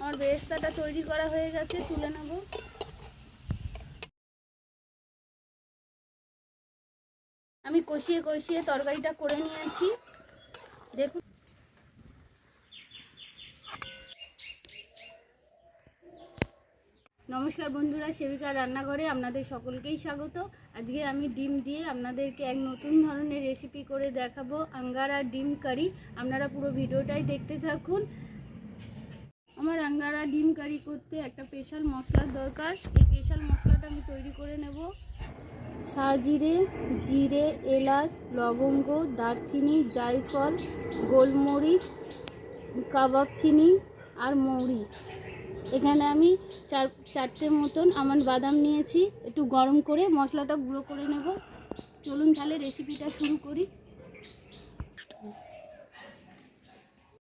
আমার বেরেস্তাটা তৈরি করা হয়ে গেছে, তুলে নেব। আমি কষিয়ে কষিয়ে তরকারিটা করে নিয়েছি। দেখুন। নমস্কার বন্ধুরা সেবিকার রান্নাঘরে আপনাদের সকলকেই স্বাগত। আজকে আমি ডিম দিয়ে আপনাদেরকে এক নতুন ধরনের রেসিপি করে দেখাবো, আঙ্গারা ডিম কারি। আপনারা পুরো ভিডিওটাই দেখতে থাকুন। আমার আঙ্গারা ডিম কারি করতে একটা স্পেশাল মশলার দরকার। এই স্পেশাল মশলাটা আমি তৈরি করে নেব। সাজিরে, জিরে, এলাচ, লবঙ্গ, দারচিনি, জায়ফল, গোলমরিচ, কাবাব চিনি আর মৌরি। এখানে আমি চার, চারটে মতন আমার বাদাম নিয়েছি। একটু গরম করে মশলাটা গুঁড়ো করে নেব। চলুন তাহলে রেসিপিটা শুরু করি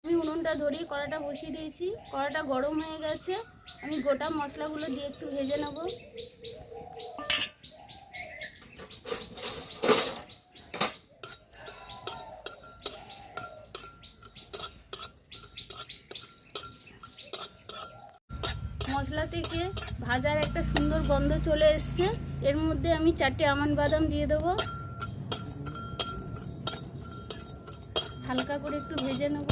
আমি উনুনটা ধরিয়ে কড়াটা বসিয়ে দিয়েছি। কড়াটা গরম হয়ে গেছে। আমি গোটা মশলাগুলো দিয়ে একটু ভেজে নেব। মশলা থেকে ভাজার একটা সুন্দর গন্ধ চলে এসছে। এর মধ্যে আমি চারটে আমান বাদাম দিয়ে দেবো। হালকা করে একটু ভেজে নেব।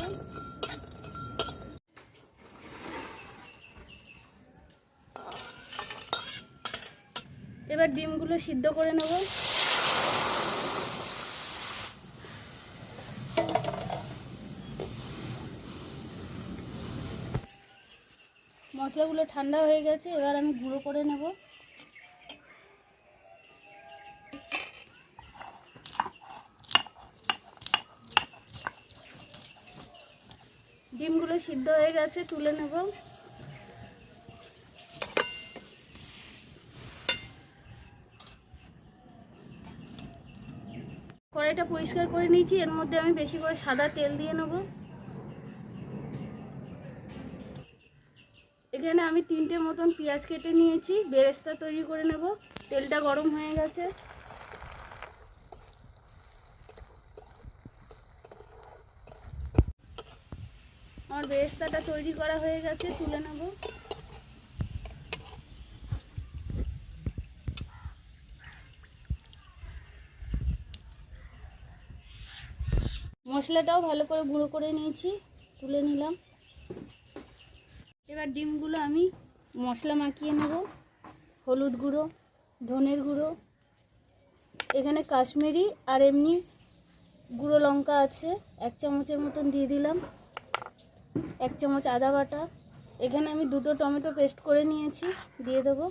এবার ডিমগুলো সিদ্ধ করে নেব। মশলাগুলো ঠান্ডা হয়ে গেছে, এবার আমি গুঁড়ো করে নেব। ডিমগুলো সিদ্ধ হয়ে গেছে, তুলে নেব। কড়াইটা পরিষ্কার করে নিয়েছি। এর মধ্যে আমি বেশি করে সাদা তেল দিয়ে নেব। এখানে আমি তিনটে মতন পেঁয়াজ কেটে নিয়েছি। বেরেস্তা তৈরি করে নেব। তেলটা গরম হয়ে গেছে। আমার বেরেস্তাটা তৈরি করা হয়ে গেছে। তুলে নেব। মশলাটাও ভালো করে গুঁড়ো করে নিয়েছি, তুলে নিলাম। এবার ডিমগুলো আমি মশলা মাখিয়ে নেব। হলুদ গুঁড়ো, ধনের গুঁড়ো, এখানে কাশ্মীরি আর এমনি গুঁড়ো লঙ্কা আছে, এক চামচের মতন দিয়ে দিলাম। এক চামচ আদা বাটা। এখানে আমি দুটো টমেটো পেস্ট করে নিয়েছি, দিয়ে দেবো।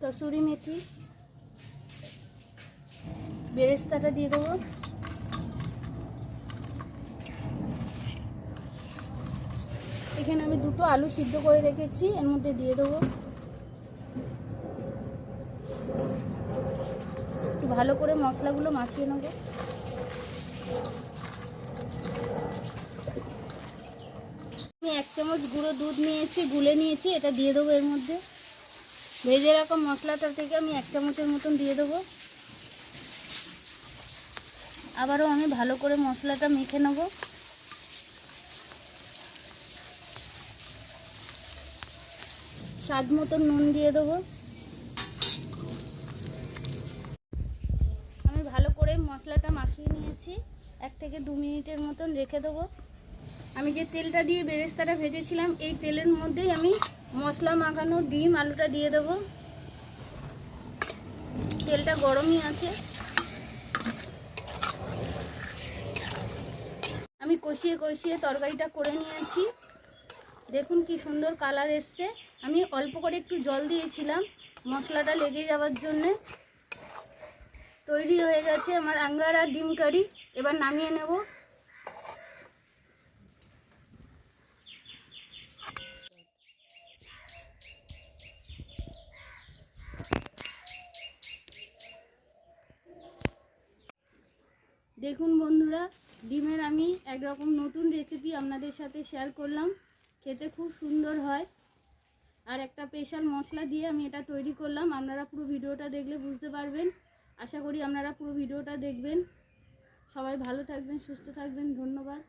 কসুরি মেথি। বেরেস্তাটা দিয়ে দেবো। এখানে আমি দুটো আলু সিদ্ধ করে রেখেছি, এর মধ্যে দিয়ে দেবো। একটু ভালো করে মশলাগুলো মাখিয়ে নেব। আমি এক চামচ গুঁড়ো দুধ নিয়েছি, গুলে নিয়েছি, এটা দিয়ে দেবো এর মধ্যে। ভেজে রাখা মশলাটা থেকে আমি এক চামচের মতন দিয়ে দেবো। আবারও আমি ভালো করে মশলাটা মেখে নেব। স্বাদ মতন নুন দিয়ে দেবো। আমি ভালো করে মশলাটা মাখিয়ে নিয়েছি। এক থেকে দু মিনিটের মতন রেখে দেবো। আমি যে তেলটা দিয়ে বেরেস্তাটা ভেজেছিলাম, এই তেলের মধ্যেই আমি মশলা মাখানো ডিম, আলুটা দিয়ে দেবো। তেলটা গরমই আছে। আমি কষিয়ে কষিয়ে তরকারিটা করে নিয়েছি। দেখুন কি সুন্দর কালার এসছে। আমি অল্প করে একটু জল দিয়েছিলাম মশলাটা লেগে যাওয়ার জন্যে। তৈরি হয়ে গেছে আমার আঙ্গারা ডিম কারি। এবার নামিয়ে নেব। দেখুন বন্ধুরা, ডিমের আমি একরকম নতুন রেসিপি আপনাদের সাথে শেয়ার করলাম। খেতে খুব সুন্দর হয়। আর একটা স্পেশাল মশলা দিয়ে আমি এটা তৈরি করলাম। আপনারা পুরো ভিডিওটা দেখলে বুঝতে পারবেন। আশা করি আপনারা পুরো ভিডিওটা দেখবেন। সবাই ভালো থাকবেন, সুস্থ থাকবেন। ধন্যবাদ।